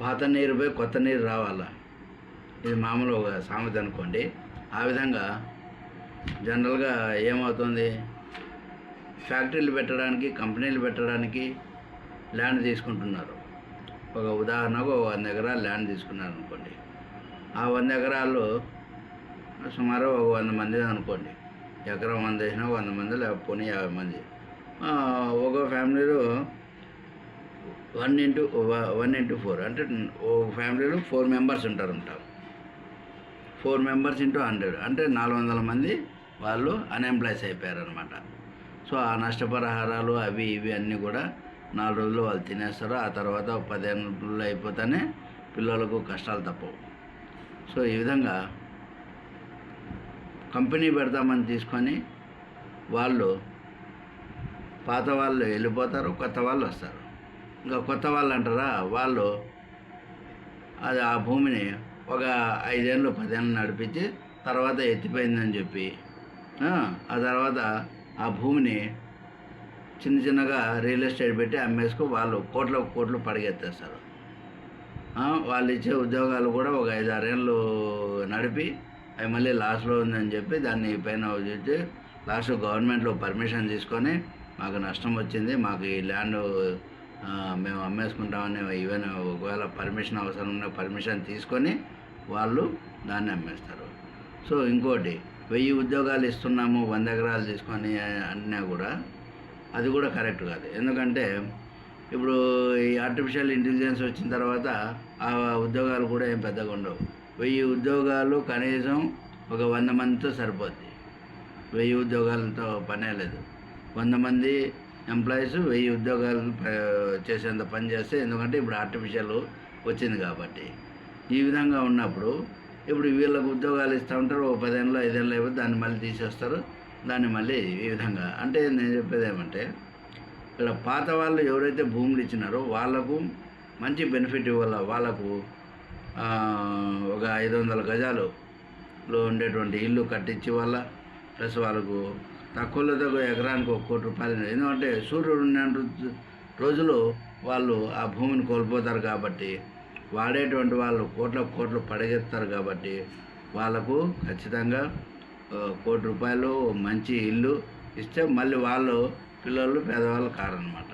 పాత నీరు పోయి కొత్త నీరు రావాలా? ఇది మామూలు ఒక సామెత అనుకోండి. ఆ విధంగా జనరల్గా ఏమవుతుంది? ఫ్యాక్టరీలు పెట్టడానికి కంపెనీలు పెట్టడానికి ల్యాండ్ తీసుకుంటున్నారు. ఒక ఉదాహరణకు ఒక వంద ఎకరాలు ల్యాండ్ తీసుకున్నారు అనుకోండి ఆ వంద ఎకరాలు సుమారు ఒక వంద మంది అనుకోండి. ఎకరం వంద వేసినా వంద మంది లేకపోతే యాభై మంది. ఆ, ఒక ఫ్యామిలీలో one into one into four. అంటే ఓ ఫ్యామిలీలో ఫోర్ మెంబర్స్ ఉంటారు ఉంటారు ఫోర్ మెంబర్స్ ఇంటూ హండ్రెడ్. అంటే నాలుగు వందల మంది వాళ్ళు అన్ఎంప్లాయ్స్ అయిపోయారు అనమాట సో ఆ నష్టపరిహారాలు అవి ఇవి అన్నీ కూడా నాలుగు రోజులు వాళ్ళు తినేస్తారు. ఆ తర్వాత పదిహేను రోజులు అయిపోతేనే పిల్లలకు కష్టాలు తప్పవు. సో ఈ విధంగా కంపెనీ పెడతామని తీసుకొని వాళ్ళు పాత వాళ్ళు వెళ్ళిపోతారు కొత్త వాళ్ళు వస్తారు. ఇంకా కొత్త వాళ్ళు అంటారా వాళ్ళు అది ఆ భూమిని ఒక ఐదేళ్ళు పదేళ్ళు నడిపించి తర్వాత ఎత్తిపోయిందని చెప్పి ఆ, తర్వాత ఆ భూమిని చిన్న చిన్నగా రియల్ ఎస్టేట్ పెట్టి అమ్మేసుకు వాళ్ళు కోట్ల కోట్లు పడగెత్తేస్తారు వాళ్ళు ఇచ్చే ఉద్యోగాలు కూడా ఒక ఐదు ఆరేళ్ళు నడిపి అవి మళ్ళీ లాస్లో ఉందని చెప్పి దాన్ని పైన వచ్చి లాస్ట్ గవర్నమెంట్లో పర్మిషన్ తీసుకొని మాకు నష్టం వచ్చింది మాకు ఈ ల్యాండ్ మేము అమ్మేసుకుంటామని ఈవెన్ ఒకవేళ పర్మిషన్ అవసరం ఉన్న పర్మిషన్ తీసుకొని వాళ్ళు దాన్ని అమ్మేస్తారు. సో ఇంకోటి వెయ్యి ఉద్యోగాలు ఇస్తున్నాము వంద ఎకరాలు తీసుకొని అన్నా కూడా అది కూడా కరెక్ట్ కాదు. ఎందుకంటే ఇప్పుడు ఈ ఆర్టిఫిషియల్ ఇంటెలిజెన్స్ వచ్చిన తర్వాత ఆ ఉద్యోగాలు కూడా ఏం పెద్దగా ఉండవు. వెయ్యి ఉద్యోగాలు కనీసం ఒక వంద మందితో సరిపోద్ది. వెయ్యి ఉద్యోగాలతో పనే లేదు. వంద మంది ఎంప్లాయీస్ వెయ్యి ఉద్యోగాలు ప- చేసేంత పని చేస్తే ఎందుకంటే ఇప్పుడు ఆర్టిఫిషియల్ వచ్చింది కాబట్టి. ఈ విధంగా ఉన్నప్పుడు ఇప్పుడు వీళ్ళకు ఉద్యోగాలు ఇస్తూ ఉంటారు ఓ పదేళ్ళు ఐదేళ్ళు అయిపోతే దాన్ని మళ్ళీ తీసేస్తారు దాన్ని మళ్ళీ ఈ విధంగా. అంటే నేను చెప్పేది ఏమంటే ఇక్కడ పాత వాళ్ళు ఎవరైతే భూములు ఇచ్చినారో వాళ్ళకు మంచి బెనిఫిట్ ఇవ్వాలి వాళ్ళకు ఒక ఐదు వందల గజాలులో ఉండేటువంటి ఇల్లు కట్టించి వాళ్ళ ప్లస్ వాళ్ళకు తక్కువలో తక్కువ ఎకరానికి ఒక కోటి రూపాయలు ఎందుకంటే సూర్యుడు ఉన్న రోజు- రోజులు వాళ్ళు ఆ భూమిని కోల్పోతారు కాబట్టి వాడేటువంటి వాళ్ళు కోట్ల కోట్లు పడగెత్తారు కాబట్టి వాళ్ళకు ఖచ్చితంగా కోటి రూపాయలు మంచి ఇల్లు ఇస్తే మళ్ళీ వాళ్ళు పిల్లలు పేదవాళ్ళు కారనమాట.